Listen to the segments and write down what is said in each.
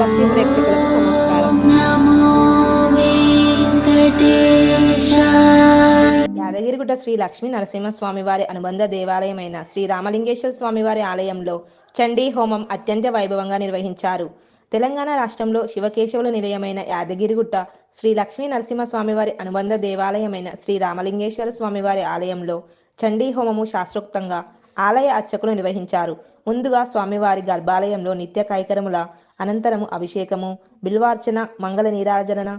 భక్తి ప్రేక్షకులకు నమస్కారం. యాదగిరిగుట్ట శ్రీ లక్ష్మీ నరసింహస్వామి వారి అనుబంధ దేవాలయమైన శ్రీ రామలింగేశ్వర స్వామి వారి ఆలయంలో చండీ హోమం అత్యంత వైభవంగా నిర్వహించారు. తెలంగాణ రాష్ట్రంలో శివకేశవుల నిలయమైన యాదగిరిగుట్ట శ్రీ లక్ష్మీ నరసింహస్వామి వారి అనుబంధ దేవాలయమైన శ్రీ రామలింగేశ్వర స్వామి వారి ఆలయంలో చండీ హోమము శాస్త్రోక్తంగా ఆలయ అర్చకులు నిర్వహించారు. ముందుగా స్వామివారి గర్భాలయంలో నిత్య కైకరముల అనంతరము అభిషేకము బిల్వార్చన మంగళ నీరాజన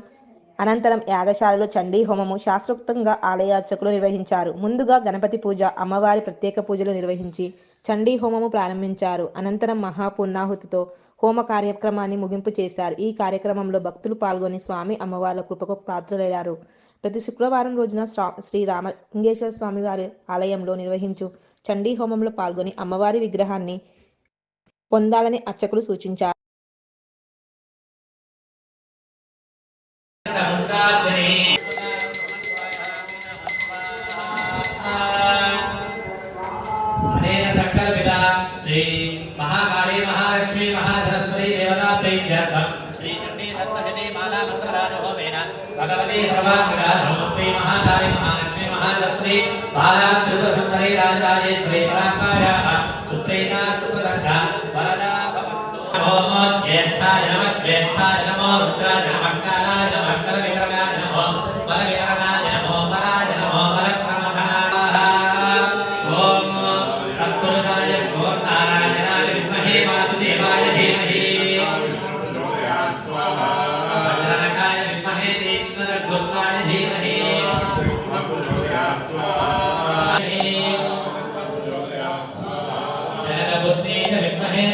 అనంతరం యాగశాలలో చండీ హోమము శాస్త్రోక్తంగా ఆలయార్చకులు నిర్వహించారు. ముందుగా గణపతి పూజ అమ్మవారి ప్రత్యేక పూజలు నిర్వహించి చండీ హోమము ప్రారంభించారు. అనంతరం మహాపూర్ణాహుతితో హోమ కార్యక్రమాన్ని ముగింపు చేశారు. ఈ కార్యక్రమంలో భక్తులు పాల్గొని స్వామి అమ్మవార్ల కృపకు పాత్రులయ్యారు. ప్రతి శుక్రవారం రోజున శ్రా- శ్రీ రామలింగేశ్వర స్వామి వారి ఆలయంలో నిర్వహించు చండీ హోమంలో పాల్గొని అమ్మవారి విగ్రహాన్ని పొందాలని అర్చకులు సూచించారు. సంకల్పిత శ్రీ మహాకాళీ మహాలక్ష్మి మహాసరస్వతి దేవతా ప్రేక్షార్థం శ్రీ చండీ సప్తశతి మాలా మంత్రరాజహోమేన భగవతి సర్వాంగరాజో శ్రీ మహాకాళీ మహాలక్ష్మి మహాసరస్వతి బాలా త్రిపుర సుందరి రాజరాజేశ్వరి పరాకార్యాః సుప్రీతా సుప్రదంగా వరదా భవంతు నమో జ్యేష్ఠాయ నమః శ్రేష్ఠాయ నమో రుద్రాయ నమః విద్మహే తీక్ష్ణరఘుష్ణాయ ధీమహి జనకపుత్రీ చ విద్మహే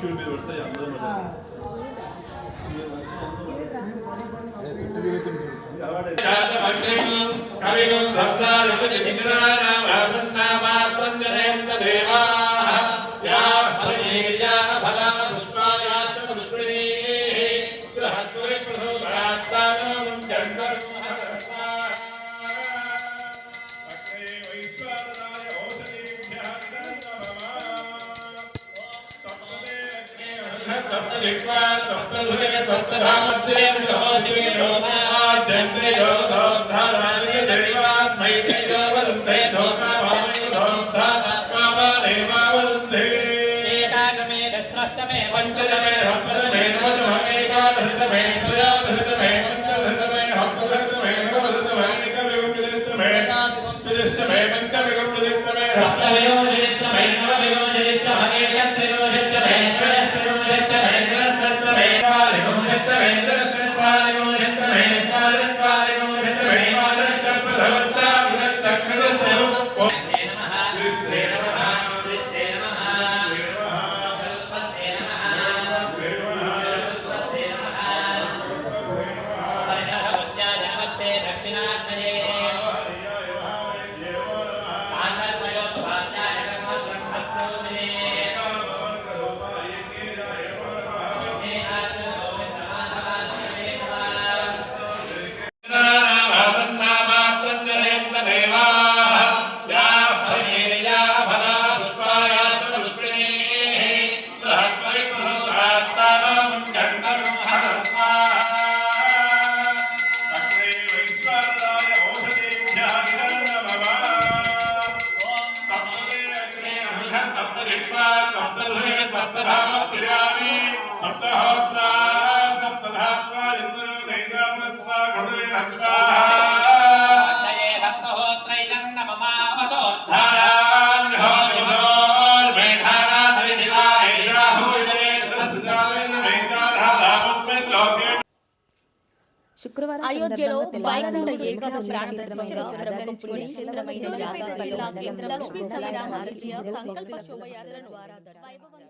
రామపత్నీ చ ధీమహి పురుషాయ విద్మహే వక్రదుర్గా పురుషాయ సప్తదిక్వా సప్తభుజ సప్తధామధ్యే నమోదివే నమోమాజన్మే सप्तधामप्रियाणि सप्तहोत्रा सप्तधात्वा इन्द्रो नैरामत्वा गुणेन శుక్రవారం అయోధ్యలో వైకుంఠ ఏకాదశి ప్రాణప్రతిష్ఠ ప్రకటించుకుని జిల్లా కేంద్రంలో లక్ష్మీ సమీరా సంకల్ప శోభయాత్రను వైభవంగా